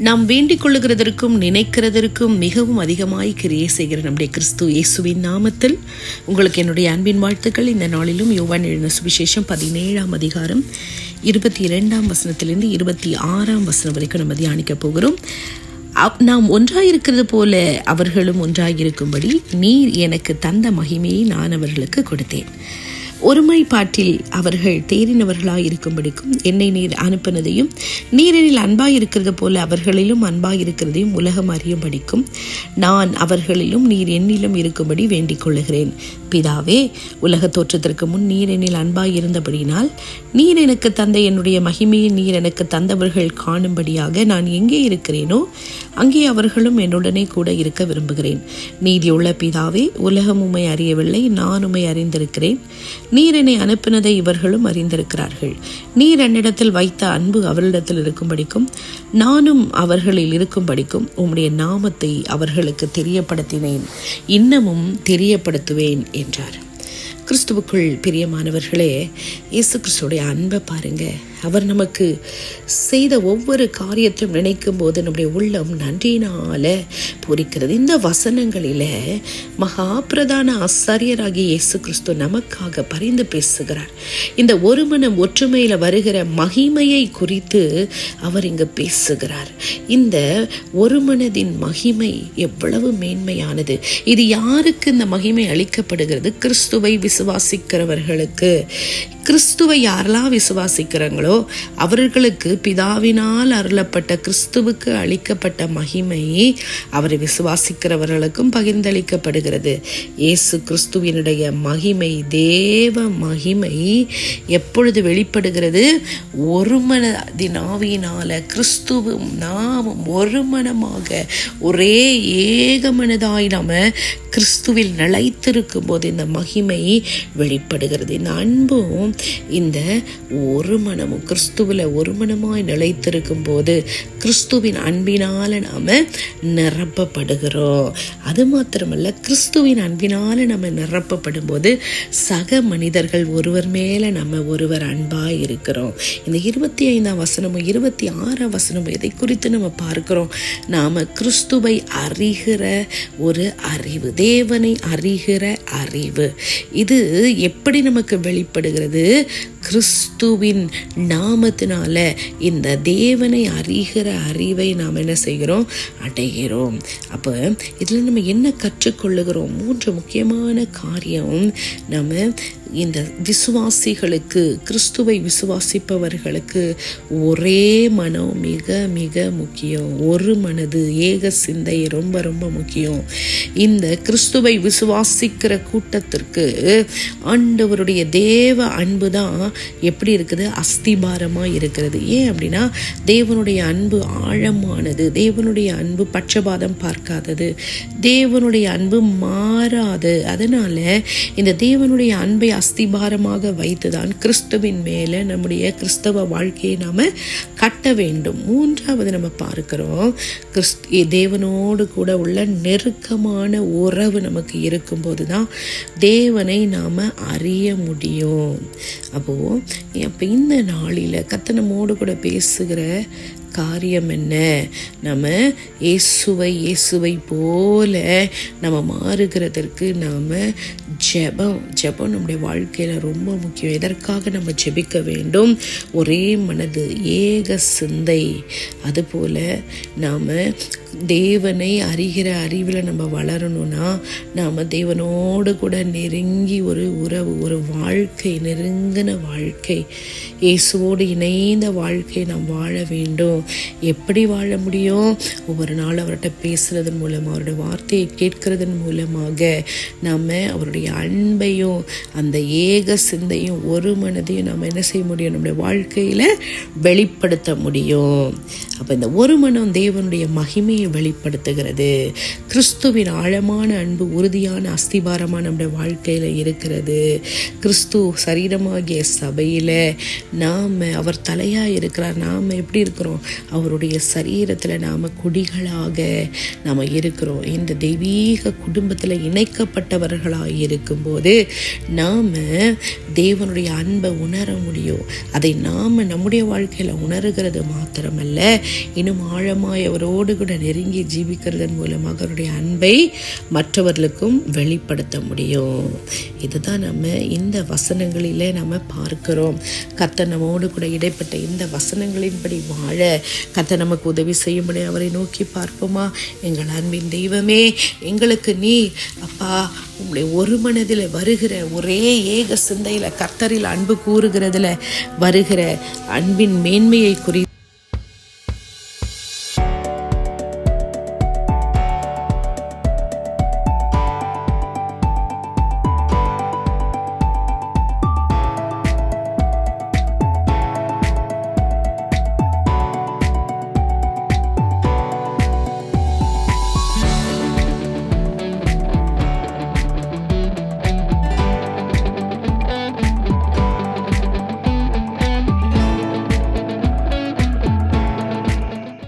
நாம் வேண்டிக் கொள்ளுகிறதற்கும் நினைக்கிறதற்கும் மிகவும் அதிகமாய் கிரியை செய்கிற நம்முடைய கிறிஸ்து இயேசுவின் நாமத்தில் உங்களுக்கு என்னுடைய அன்பின் வாழ்த்துக்கள். இந்த நாளிலும் யோவான் எழுந்த சுவிசேஷம் பதினேழாம் அதிகாரம் இருபத்தி இரண்டாம் வசனத்திலிருந்து இருபத்தி ஆறாம் வசனம் வரைக்கும் நம்ம தியானிக்க போகிறோம். நாம் ஒன்றாயிருக்கிறது போல அவர்களும் ஒன்றாயிருக்கும்படி நீர் எனக்கு தந்த மகிமையை நான் அவர்களுக்கு கொடுத்தேன். ஒருமைப்பாட்டில் அவர்கள் தேறினவர்களாய் இருக்கும்படிக்கும் என்னை நீர் அனுப்பினதையும் நீரில் அன்பாய் இருக்கிறது போல அவர்களிலும் அன்பாய் இருக்கிறதையும் உலகம் அறியும்படிக்கும் நான் அவர்களிலும் நீர் என்னிலும் இருக்கும்படி வேண்டிக் கொள்ளுகிறேன். பிதாவே உலக தோற்றத்திற்கு முன் நீர் என்னில் அன்பாய் இருந்தபடியினால் நீர் எனக்கு தந்த என்னுடைய மகிமையை நீர் எனக்கு தந்தவர்கள் காணும்படியாக நான் எங்கே இருக்கிறேனோ அங்கே அவர்களும் என்னுடனே கூட இருக்க விரும்புகிறேன். நீதியுள்ள பிதாவே உலகம் உமை அறியவில்லை நான் உமை அறிந்திருக்கிறேன். நீர் என்னை அனுப்பினதை இவர்களும் அறிந்திருக்கிறார்கள். நீர் என்னிடத்தில் வைத்த அன்பு அவரிடத்தில் இருக்கும்படிக்கும் நானும் அவர்களில் இருக்கும்படிக்கும் உம்முடைய நாமத்தை அவர்களுக்கு தெரியப்படுத்தினேன். இன்னமும் தெரியப்படுத்துவேன் என்றார். கிறிஸ்துவுக்குள் பிரியமானவர்களே இயேசு கிறிஸ்துடைய அன்பை பாருங்கள் அவர் நமக்கு செய்த ஒவ்வொரு காரியத்தையும் நினைக்கும் போது நம்முடைய உள்ளம் நன்றியினால பூரிக்கிறது. இந்த வசனங்களில மகா பிரதான ஆசாரியராகிய இயேசு கிறிஸ்து நமக்காக பரிந்து பேசுகிறார். இந்த ஒரு மனம் ஒற்றுமையில வருகிற மகிமையை குறித்து அவர் இங்கு பேசுகிறார். இந்த ஒரு மனதின் மகிமை எவ்வளவு மேன்மையானது. இது யாருக்கு இந்த மகிமை அளிக்கப்படுகிறது? கிறிஸ்துவை விசுவாசிக்கிறவர்களுக்கு. கிறிஸ்துவை யாரெல்லாம் விசுவாசிக்கிறாங்களோ அவர்களுக்கு பிதாவினால் அருளப்பட்ட கிறிஸ்துவுக்கு அளிக்கப்பட்ட மகிமை அவரை விசுவாசிக்கிறவர்களுக்கும் பகிர்ந்தளிக்கப்படுகிறது. இயேசு கிறிஸ்துவினுடைய மகிமை தேவ மகிமை எப்பொழுது வெளிப்படுகிறது? ஒரு மனதினாவினால கிறிஸ்துவும் நாமும் ஒரு மனமாக ஒரே ஏக மனதாய் நாம கிறிஸ்துவில் நிலைத்திருக்கும் போது இந்த மகிமை வெளிப்படுகிறது. இந்த அன்பும் இந்த ஒரு மனமும் கிறிஸ்துவில் ஒருமனமாய் நிலைத்திருக்கும் போது கிறிஸ்துவின் அன்பினால் நாம் நிரப்பப்படுகிறோம். அது மாத்திரமல்ல கிறிஸ்துவின் அன்பினால் நம்ம நிரப்பப்படும் போது சக மனிதர்கள் ஒருவர் மேலே நம்ம ஒருவர் அன்பாக இருக்கிறோம். இந்த இருபத்தி ஐந்தாம் வசனமும் இருபத்தி ஆறாம் வசனமும் இதை குறித்து நம்ம பார்க்கிறோம்? நாம் கிறிஸ்துவை அறிகிற ஒரு அறிவு தேவனை அறிகிற அறிவு. இது எப்படி நமக்கு வெளிப்படுகிறது? கிறிஸ்துவின் நாமத்தினால இந்த தேவனை அறிகிற அறிவை நாம் என்ன செய்கிறோம்? அடைகிறோம். அப்போ இதில் நம்ம என்ன கற்றுக்கொள்ளுகிறோம்? மூன்று முக்கியமான காரியம் நம்ம இந்த விசுவாசிகளுக்கு கிறிஸ்துவை விசுவாசிப்பவர்களுக்கு ஒரே மனம் மிக மிக முக்கியம். ஒரு மனது ஏக சிந்தை ரொம்ப ரொம்ப முக்கியம். இந்த கிறிஸ்துவை விசுவாசிக்கிற கூட்டத்திற்கு ஆண்டவருடைய தேவ அன்பு தான் எப்படி இருக்குது? அஸ்திபாரமாக இருக்கிறது. ஏன் அப்படின்னா தேவனுடைய அன்பு ஆழமானது தேவனுடைய அன்பு பட்சபாதம் பார்க்காதது தேவனுடைய அன்பு மாறாது. அதனால இந்த தேவனுடைய அன்பை அஸ்திபாரமாக வைத்துதான் கிறிஸ்துவின் மேலே நம்முடைய கிறிஸ்தவ வாழ்க்கையை நாம கட்ட வேண்டும். மூன்றாவது நம்ம பார்க்கிறோம் கிறிஸ்த் தேவனோடு கூட உள்ள நெருக்கமான உறவு நமக்கு இருக்கும்போது தான் தேவனை நாம் அறிய முடியும். அப்போது அப்போ இந்த நாளில் கத்தனமோடு கூட பேசுகிற காரியம் என்ன? நம்ம இயேசுவை இயேசுவை போல நம்ம மாறுகிறதற்கு நாம் ஜெபம் ஜெபம் நம்முடைய வாழ்க்கையில் ரொம்ப முக்கியம். எதற்காக நம்ம ஜெபிக்க வேண்டும்? ஒரே மனது ஏக சிந்தை. அதுபோல் நாம் தேவனை அறிகிற அறிவில் நம்ம வளரணும்னா நாம் தேவனோடு கூட நெருங்கி ஒரு உறவு ஒரு வாழ்க்கை நெருங்கின வாழ்க்கை. இயேசுவோடு இணைந்த வாழ்க்கை நாம் வாழ வேண்டும். எப்படி வாழ முடியும்? ஒவ்வொரு நாள் அவர்கிட்ட பேசுகிறதன் மூலமாக அவருடைய வார்த்தையை கேட்கறதன் மூலமாக நாம் அவருடைய அன்பையும் அந்த ஏக சிந்தையும் ஒரு மனதையும் நாம் என்ன செய்ய முடியும்? நம்முடைய வாழ்க்கையில் வெளிப்படுத்த முடியும். அப்போ இந்த ஒரு மனம் தேவனுடைய மகிமையை வெளிப்படுத்துகிறது. கிறிஸ்துவின் ஆழமான அன்பு உறுதியான அஸ்திபாரமாக நம்முடைய வாழ்க்கையில் இருக்கிறது. கிறிஸ்து சரீரமாகிய சபையில் நாம் அவர் தலையாக இருக்கிறார். நாம் எப்படி இருக்கிறோம்? அவருடைய சரீரத்தில் நாம் குடிகளாக நாம் இருக்கிறோம். இந்த தெய்வீக குடும்பத்தில் இணைக்கப்பட்டவர்களாக இருக்கும்போது நாம் தேவனுடைய அன்பை உணர முடியும். அதை நாம் நம்முடைய வாழ்க்கையில் உணர்கிறது மாத்திரமல்ல இன்னும் ஆழமாய் அவரோடு கூட நெருங்கி ஜீவிக்கிறதன் மூலமாக அவருடைய அன்பை மற்றவர்களுக்கும் வெளிப்படுத்த முடியும். இதுதான் நம்ம இந்த வசனங்களிலே நம்ம பார்க்கிறோம். கத்த நம்மோடு கூட இடைப்பட்ட இந்த வசனங்களின்படி வாழ கத்த நமக்கு உதவி செய்யும்படி அவரை நோக்கி பார்ப்போமா? எங்கள் அன்பின் தெய்வமே எங்களுக்கு நீ அப்பா உங்களுடைய ஒரு மனதில் வருகிற ஒரே ஏக சிந்தையில் கர்த்தரில் அன்பு கூறுகிறதுல வருகிற அன்பின் மேன்மையை குறித்து